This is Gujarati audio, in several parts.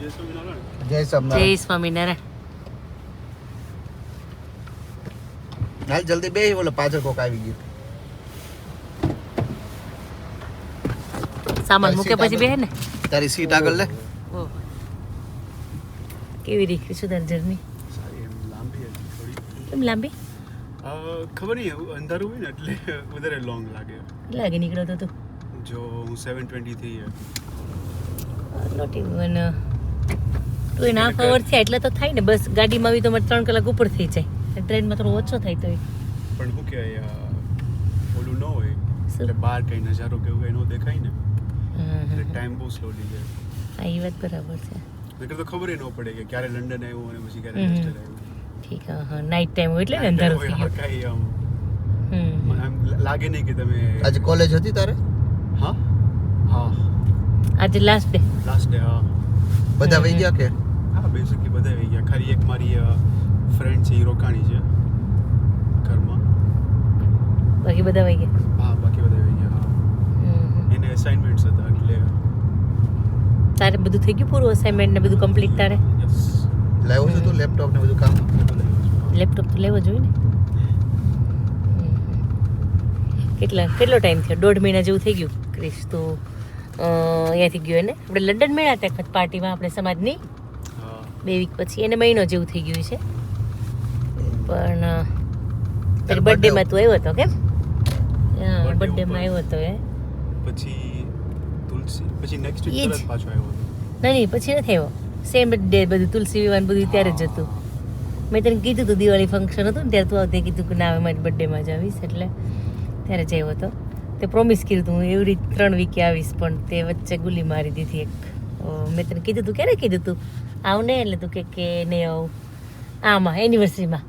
જય સ્વામિનારાયણ. જય સ્વામિનારાયણ. હાલ જલ્દી બે બોલો પાછળ કોક આવી ગયું. સામાન મૂકે પછી. બેહે ને? તારી સીટ આગળ લે. કેવી કેવી રહી તારી જર્ની? સારી એમ લાંબી થોડી કેમ લાંબી? ખબર નહીં અંધારું હોય ને એટલે વધારે લોંગ લાગે. લાગે નીકળ્યો તો તું. જો હું સેવન ટ્વેન્ટી થઈ નોટ ઇવન ટુ ના ખબર છે થયા એટલે તો થાય ને બસ ગાડીમાં આવી તો મારે ત્રણ કલાક ઉપર થઈ જાય. ટ્રેનમાં થોડો ઓછો થાય તો પણ શું કહેવાય ઓલું ન હોય? એટલે બહાર કઈ નજારો કેવું કઈ ન દેખાય ને એટલે ટાઈમ બહુ સ્લોલી જાય. હા એ વાત બરાબર છે. નકર તો ખબર ન પડે કે ક્યારે લંડન આવ્યું અને પછી ક્યારે. લેસ્ટર આવ્યું. ઠીક હા હા નાઇટ ટાઈમ હોય એટલે ને અંધારું થઈ હા, ગયું. કાંઈ આમ. હમ. આમ લાગે નહીં કે તમે આજે કોલેજ હતી તારે? હા. હા. આજે લાસ્ટ ડે લાસ્ટ ડે હા. બધા વહી ગયા કે? હા બેસિકલી બધા આવી ગયા. ખાલી એક મારી ફ્રેન્ડ છે એ રોકાણી છે ઘરમાં. બાકી બધા વહી ગયા? હા બાકી બધા આવી ગયા. એને અસાઇનમેન્ટ્સ હતા એટલે તારે બધું થઈ ગયું પૂરું અસાઇનમેન્ટ ને બધું કમ્પ્લીટ તારે? લાવ્યો છું તું લેપટોપ ને બધું કામ? લેપટોપ તો લેવો જોઈએ ને? કેટલા કેટલો ટાઈમ થયો? દોઢ મહિના જેવું થઈ ગયું? ક્રિશ તો અહીંયાથી ગયો એને. આપણે લંડન મળ્યા હતા વખત પાર્ટીમાં આપણે સમાજની. બે વીક પછી. એને મહિનો જેવું થઈ ગયું છે. પણ તારી બર્થડેમાં તું આવ્યો હતો કેમ? બર્થડેમાં આવ્યો હતો એ. પછી તુલસી. પછી નેક્સ્ટ વીક પાછો આવ્યો નહીં નહીં પછી નથી આવ્યો. સેમ ડે બધું તુલસી વિવાન બધું ત્યારે જ હતું. મેં તને કીધું હતું દિવાળી ફંક્શન હતું ને ત્યારે તું આવતી કીધું કે ના હવે મારી બર્થડેમાં જ આવીશ એટલે ત્યારે જ આવ્યો હતો. તે પ્રોમિસ કીધું હતું હું રીતે ત્રણ વીકે આવીશ પણ તે વચ્ચે ગુલી મારી દીધી એક. મેં તને કીધું તું ક્યારે કીધું તું? આવું ને એટલે તું કે કે નહીં આવું. આમાં એનિવર્સરીમાં.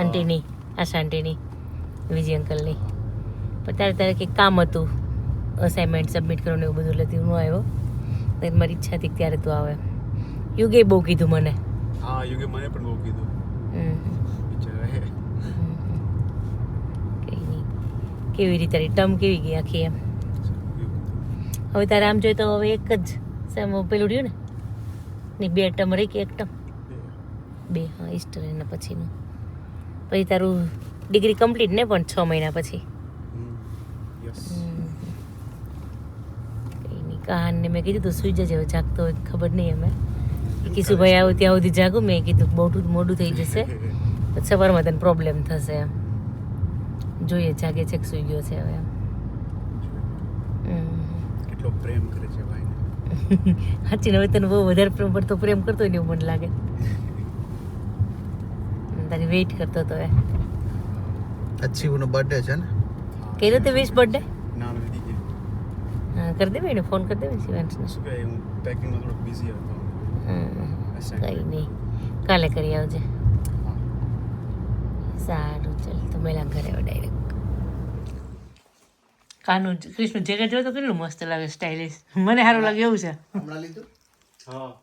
આંટીની આશા આંટીની વિજય અંકલની. પણ ત્યારે ત્યારે કંઈક કામ હતું અસાઇનમેન્ટ સબમિટ કરવાનું એવું બધું એટલે હું આવ્યો. મારી ઈચ્છા હતી ત્યારે તું આવે. યુગે બહુ કીધું મને. હા યુગે મને પણ બહુ કીધું. હમ. બિચારા હે કંઈ નહીં કેવી રીતે તારી ટર્મ કેવી ગઈ આખી એમ? હવે તારે આમ જોઈએ તો હવે એક જ સેમ પેલું રહ્યું ને? નહીં બે ટર્મ રહી કે એક ટર્મ બે હા ઈસ્ટર એના પછીનું. પછી તારું ડિગ્રી કમ્પ્લીટ ને પણ છ મહિના પછી? નહીં મેં કીધું તું સુઈ જજે હવે જાગતો હોય તો ખબર નહીં અમે કિશુભાઈ આવું ત્યાં સુધી જાગું મેં કીધું બહુ મોડું થઈ જશે સવારમાં તને પ્રોબ્લેમ થશે એમ. જોઈએ જાગે છે કે સુઈ ગયો છે હવે. કેટલો પ્રેમ કરે છે ભાઈને સાચી હવે તને બહુ વધારે પ્રેમ પડતો પ્રેમ કરતો હોય ને એવું મને લાગે. તારી વેઇટ કરતો તો એ અચ્છી ઉનો બર્થડે છે ને? કેરો તે વિશ બર્થડે નામ કે હા કરી દે ને ફોન કરી દેવાય શિવાંશને શું કહે હું પેકિંગમાં થોડો બિઝી હતો. કઈ નહીં. કાલે કરી આવજે. હા. સારું ચાલ તો મેલા ઘરે ડાયરેક્ટ કાનું કૃષ્ણ જેકેટ જોયો તો કેટલું મસ્ત લાગે સ્ટાઇલિશ મને સારું લાગે એવું છે. હમણાં લીધું? હા.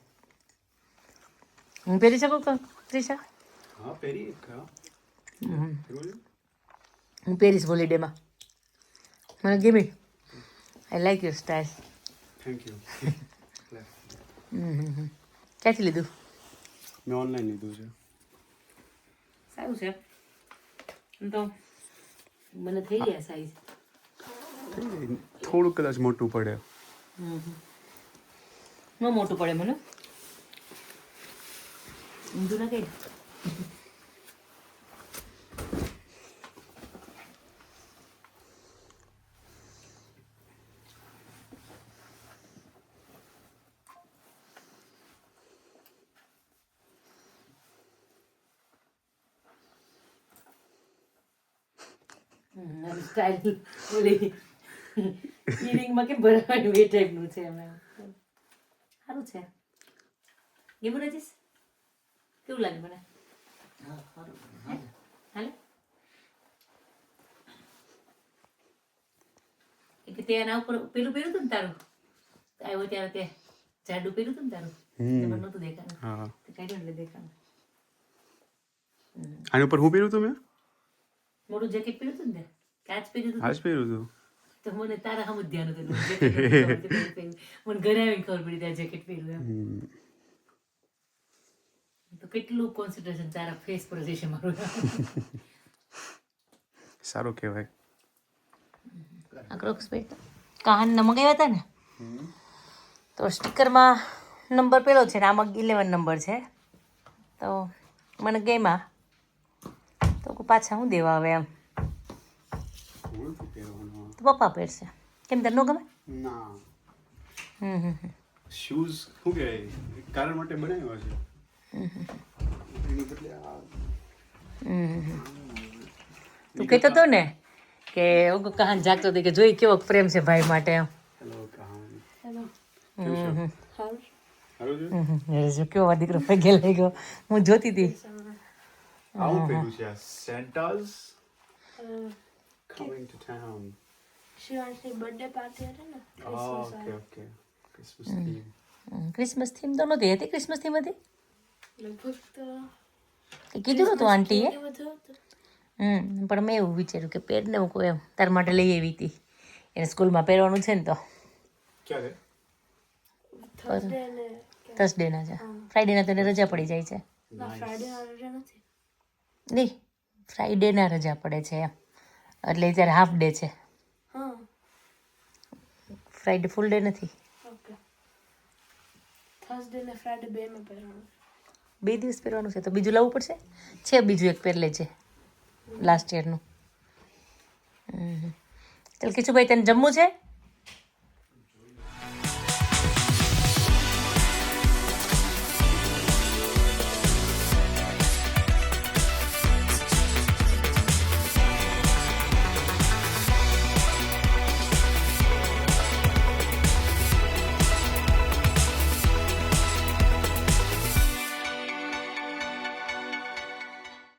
હું પહેરી શકું ક- ત્રિષા? હા પહેરીશ હોલિડેમાં મને ગમી. I like your style thank you ક્યાંથી લીધું? મેં ઓનલાઈન લીધું છે. સારું છે. તો મને થઈ ગયા સાઈઝ થોડુંક કદાચ મોટું પડે. ન મોટું પડે મને. ઊંધું ના કઈ. સ્ટાઇલ ઓલી ઇયરિંગમાં કેમ ભરવાની બે ટાઈપનું છે અમે સારું છે. ગેમું રજીશ કેવું લાગે મને? હે? હાલે. એ કે તે એના ઉપર પેલું પહેર્યું હતું ને તારું? આવ્યો ત્યારે તે જાડું પહેર્યું હતું ને તારું? નતું મને નહોતું દેખાતું. કાઢ્યું એટલે દેખાણું આની ઉપર હું પહેર્યું હતું મેં? મોટું જેકેટ પહેર્યું હતું ને કાચ પહેર્યું હતું આજ પહેર્યું હતું તો મને તારા હમ ધ્યાન હતું. મને ઘરે આવીને ખબર પડી ત્યાં જેકેટ પહેર્યું એમ. તો કેટલું કોન્સન્ટ્રેશન તારા ફેસ પર જશે મારું. સારું કહેવાય. અક્રોક્સ ક્રોક્સ કાન મંગાવ્યા હતા ને? તો સ્ટીકરમાં નંબર પેલો છે ને આમાં ઇલેવન નંબર છે. તો મને ગેમાં તો પાછા હું દેવા આવે એમ. તો પપ્પા પહેરશે. કેમ તને ન ગમે? હમ. શૂઝ શું કહેવાય? કારણ માટે બનાવ્યા છે. એની બદલે આ તું કહેતો હતો ને કે ઓગો કહાન જાગતો હતો કે જોઈ કેવો પ્રેમ છે ભાઈ માટે એમ. હેલો હમ હમ. કેવો વાર દીકરો પગે લઈ ગયો. હું જોતી હતી. આવું પહેર્યું છે આ સેન્ટાઝ coming to town. શિવાંશની બર્થડે પાર્ટી હતી ને okay okay Christmas theme Christmas theme તો નહોતી હતી ક્રિસમસ થીમ હતી? લગભગ તો કીધું નતું આંટીએ હમ પણ મેં એવું વિચાર્યું કે પહેરને ને કોઈ એમ તાર માટે લઈ આવી હતી. એને સ્કૂલમાં પહેરવાનું છે ને તો. ક્યારે? થર્સડે ના છે. ફ્રાઈડેના તો એને રજા પડી જાય છે. ફ્રાઈડે રજા નથી. નહીં ફ્રાઈડેના રજા પડે છે એમ. એટલે ત્યારે હાફ ડે છે. ફ્રાઈડે ફૂલ ડે નથી. થર્સડે ને ફ્રાઈડે બે માં પહેરવાનું. બે દિવસ પહેરવાનું છે તો બીજું લાવવું પડશે? છે બીજું એક પહેરલે છે લાસ્ટ યરનું ચાલ કિશુભાઈ તને જમવું છે?